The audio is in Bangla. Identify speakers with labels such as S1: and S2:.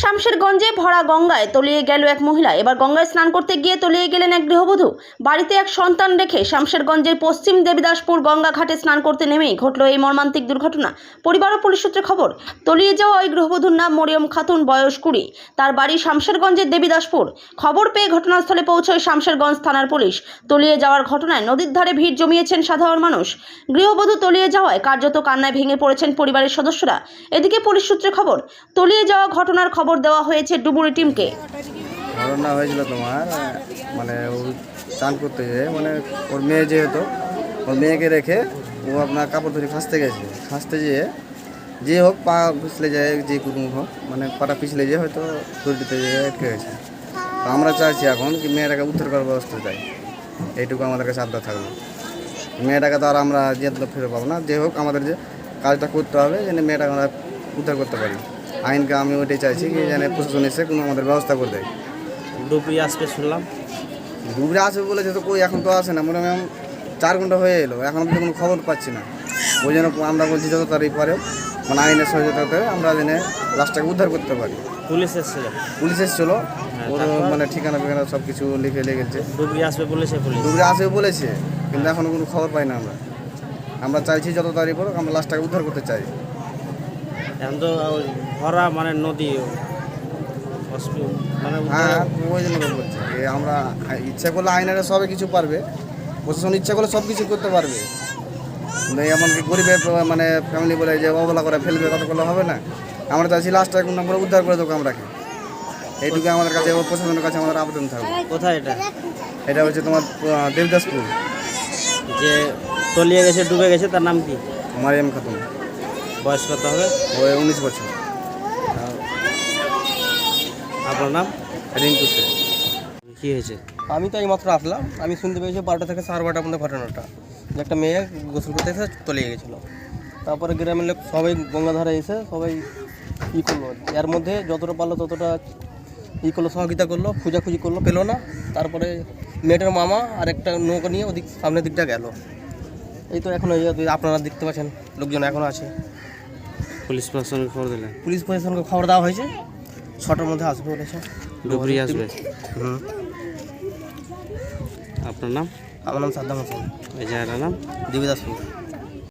S1: শামশেরগঞ্জে ভরা গঙ্গায় তলিয়ে গেল এক মহিলা। এবার গঙ্গায় স্নান করতে গিয়ে তলিয়ে গেলেন এক গৃহবধূ। বাড়িতে এক সন্তান রেখে শামশেরগঞ্জের পশ্চিম দেবীদাসপুর গঙ্গা ঘাটে স্নান করতে নেমেই ঘটল এই মর্মান্তিক দুর্ঘটনা। পরিবার ও পুলিশ সূত্রে খবর, তলিয়ে যাওয়া ওই গৃহবধূর নাম মরিয়ম খাতুন, বয়স কুড়ি। তার বাড়ি শামশেরগঞ্জের দেবীদাসপুর। খবর পেয়ে ঘটনাস্থলে পৌঁছয় শামশেরগঞ্জ থানার পুলিশ। তলিয়ে যাওয়ার ঘটনায় নদীর ধারে ভিড় জমিয়েছেন সাধারণ মানুষ। গৃহবধূ তলিয়ে যাওয়ায় কার্যত কান্নায় ভেঙে পড়েছেন পরিবারের সদস্যরা। এদিকে পুলিশ সূত্রে খবর, তলিয়ে যাওয়া ঘটনার খবর দেওয়া হয়েছে ডুবুরি টিমকে?
S2: ঘটনা হয়েছিল তোমার মানে ও চান করতে যেয়ে মানে ওর মেয়ে যেহেতু, ওর মেয়েকে রেখে ও আপনার কাপড় ধরে খাসতে গেছে। খাসতে যেয়ে, যে হোক পা পিছলে যায়, যে কুটুম হোক মানে পাটা পিছলে যেয়ে হয়তো দড়িতে যেয়ে আটকে গেছে। তো আমরা চাইছি এখন কি মেয়েটাকে উদ্ধার করার ব্যবস্থা চাই। এইটুকু আমাদের কাছে আবদার থাকবে মেয়েটাকে তো আর আমরা তো ফিরে পাবো না। যে হোক আমাদের যে কাজটা করতে হবে, যেন মেয়েটাকে আমরা উদ্ধার করতে পারি। আইনকে আমি ওইটাই চাইছি কি যেন প্রশাসন এসে কোনো আমাদের ব্যবস্থা করে দেয়।
S3: ডুবরি আসবে শুনলাম।
S2: ডুবরে আসবে বলেছে তো কই এখন তো আসে না মনে হয় চার ঘণ্টা হয়ে এলো এখন অব্দি কোনো খবর পাচ্ছি না। ওই জন্য আমরা বলছি যত তাড়াতাড়ি পারে মানে আইনের সহযোগিতাতে আমরা জেনে লাশটাকে উদ্ধার করতে পারি।
S3: পুলিশ এসেছিল?
S2: পুলিশ এসেছিল ওর মানে ঠিকানা ফিকানা সব কিছু লিখে লেগেছে
S3: ডুবরি আসবে বলেছে পুলিশ?
S2: ডুবরে আসবে বলেছে কিন্তু এখনও কোনো খবর পাই না আমরা। আমরা চাইছি যত তাড়াতাড়ি পড়ুক আমরা লাশটাকে উদ্ধার করতে চাই।
S3: এখন তো ভরা মানে নদী মানে
S2: হ্যাঁ ওই জন্য তো বলছি। যে আমরা ইচ্ছা করলে আইনারা সবে কিছু পারবে। প্রশাসন ইচ্ছা করলে সব কিছু করতে পারবে। কিন্তু এমনকি গরিবের মানে ফ্যামিলি বলে যে অবহেলা করে ফেলবে তত করলে হবে না। আমরা চাইছি লাস্টটা কোন নম্বরে উদ্ধার করে দেবো আমরাকে এইটুকু আমাদের কাছে প্রশাসনের কাছে আমাদের আবেদন থাকবে।
S3: কোথায় এটা?
S2: এটা হচ্ছে তোমার দেবদাসপুর।
S3: যে তলিয়ে গেছে ডুবে গেছে তার নাম কি?
S2: মারিয়াম খাতুন।
S3: বয়স কত হবে?
S2: ওই উনিশ বছর।
S3: আপনার নাম?
S2: রিঙ্কু শেখ
S3: কী হয়েছে?
S4: আমি তো এইমাত্র আসলাম। আমি শুনতে পেয়েছি বারোটা থেকে সাড়ে বারোটার মধ্যে ঘটনাটা। যে একটা মেয়ে গোসল করতে এসে তলিয়ে গেছিল তারপরে গ্রামের লোক সবাই গঙ্গাধারে এসে সবাই ই করল। এর মধ্যে যতটা পারল ততটা ই করল সহযোগিতা করল খোঁজাখুঁজি করল পেল না। তারপরে মেয়েটার মামা আর একটা নৌকা নিয়ে ওদিক সামনের দিকটা গেল। এই তো এখন আপনারা দেখতে পাচ্ছেন লোকজন এখনও আছে।
S3: পুলিশ প্রশাসনকে খবর দিলেন?
S4: পুলিশ প্রশাসনকে খবর দেওয়া হয়েছে। ছটার মধ্যে আসবে বলেছে।
S3: ডুবরি আসবে?
S4: হুম।
S3: আপনার নাম?
S4: আমার নাম সাদ্দাম হোসেন।
S3: এই জায়গাটার নাম?
S4: দেবীদাসপুর